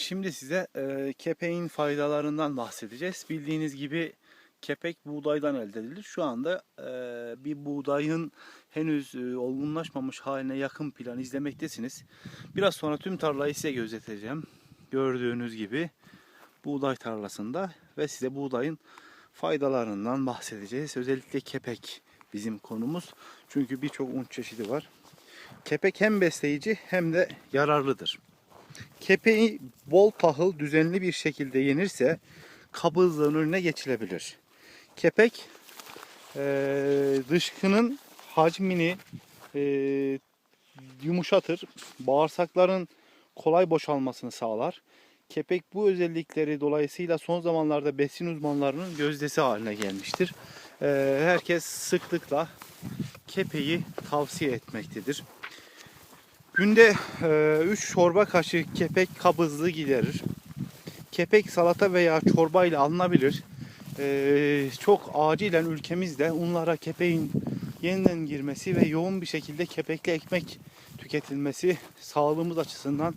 Şimdi size e, kepeğin faydalarından bahsedeceğiz. Bildiğiniz gibi kepek buğdaydan elde edilir. Şu anda e, bir buğdayın henüz e, olgunlaşmamış haline yakın plan izlemektesiniz. Biraz sonra tüm tarlayı size gözeteceğim. Gördüğünüz gibi buğday tarlasında ve size buğdayın faydalarından bahsedeceğiz. Özellikle kepek bizim konumuz. Çünkü birçok un çeşidi var. Kepek hem besleyici hem de yararlıdır. Kepeği bol tahıl düzenli bir şekilde yenirse kabızlığın önüne geçilebilir. Kepek eee, dışkının hacmini eee, yumuşatır. Bağırsakların kolay boşalmasını sağlar. Kepek bu özellikleri dolayısıyla son zamanlarda besin uzmanlarının gözdesi haline gelmiştir. Eee, herkes sıklıkla kepeği tavsiye etmektedir. Günde 3 çorba kaşığı kepek kabızlığı giderir. Kepek salata veya çorba ile alınabilir. E, çok acilen ülkemizde unlara kepeğin yeniden girmesi ve yoğun bir şekilde kepekli ekmek tüketilmesi sağlığımız açısından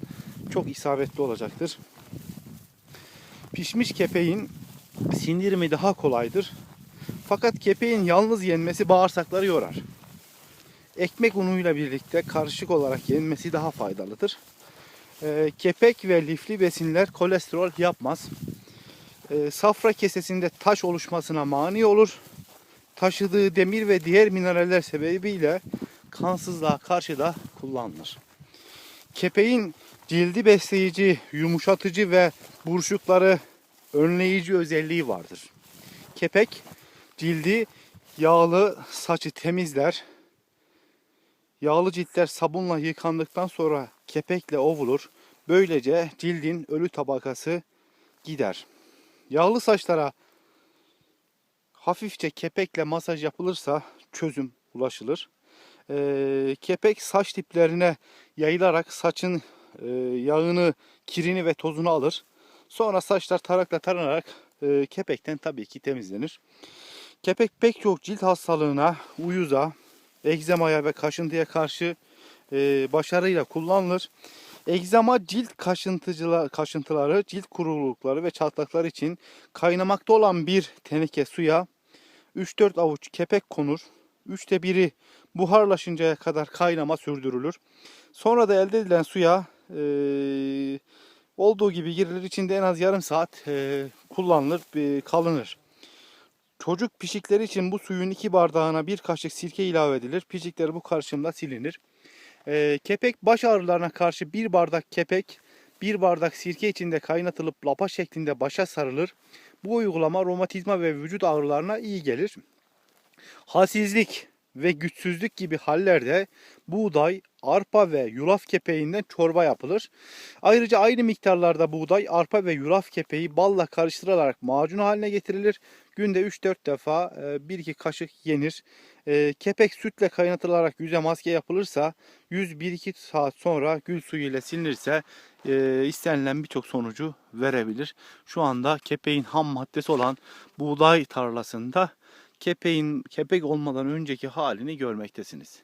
çok isabetli olacaktır. Pişmiş kepeğin sindirimi daha kolaydır. Fakat kepeğin yalnız yenmesi bağırsakları yorar ekmek unuyla birlikte karışık olarak yenmesi daha faydalıdır. Ee, kepek ve lifli besinler kolesterol yapmaz. Ee, safra kesesinde taş oluşmasına mani olur. Taşıdığı demir ve diğer mineraller sebebiyle kansızlığa karşı da kullanılır. Kepeğin cildi besleyici, yumuşatıcı ve buruşukları önleyici özelliği vardır. Kepek cildi yağlı saçı temizler, Yağlı ciltler sabunla yıkandıktan sonra kepekle ovulur. Böylece cildin ölü tabakası gider. Yağlı saçlara hafifçe kepekle masaj yapılırsa çözüm ulaşılır. Ee, kepek saç diplerine yayılarak saçın e, yağını, kirini ve tozunu alır. Sonra saçlar tarakla taranarak e, kepekten tabii ki temizlenir. Kepek pek çok cilt hastalığına, uyuza, egzamaya ve kaşıntıya karşı e, başarıyla kullanılır. Egzama cilt kaşıntıcılar, kaşıntıları, cilt kurulukları ve çatlaklar için kaynamakta olan bir teneke suya 3-4 avuç kepek konur. Üçte biri buharlaşıncaya kadar kaynama sürdürülür. Sonra da elde edilen suya e, olduğu gibi girilir. içinde en az yarım saat e, kullanılır, e, kalınır. Çocuk pişikleri için bu suyun iki bardağına bir kaşık sirke ilave edilir. Pişikler bu karışımla silinir. Ee, kepek baş ağrılarına karşı bir bardak kepek, bir bardak sirke içinde kaynatılıp lapa şeklinde başa sarılır. Bu uygulama romatizma ve vücut ağrılarına iyi gelir. Halsizlik ve güçsüzlük gibi hallerde buğday, arpa ve yulaf kepeğinden çorba yapılır. Ayrıca aynı miktarlarda buğday, arpa ve yulaf kepeği balla karıştırılarak macun haline getirilir. Günde 3-4 defa 1-2 e, kaşık yenir. E, kepek sütle kaynatılarak yüze maske yapılırsa yüz 1-2 saat sonra gül suyu ile silinirse e, istenilen birçok sonucu verebilir. Şu anda kepeğin ham maddesi olan buğday tarlasında kepeğin kepek olmadan önceki halini görmektesiniz.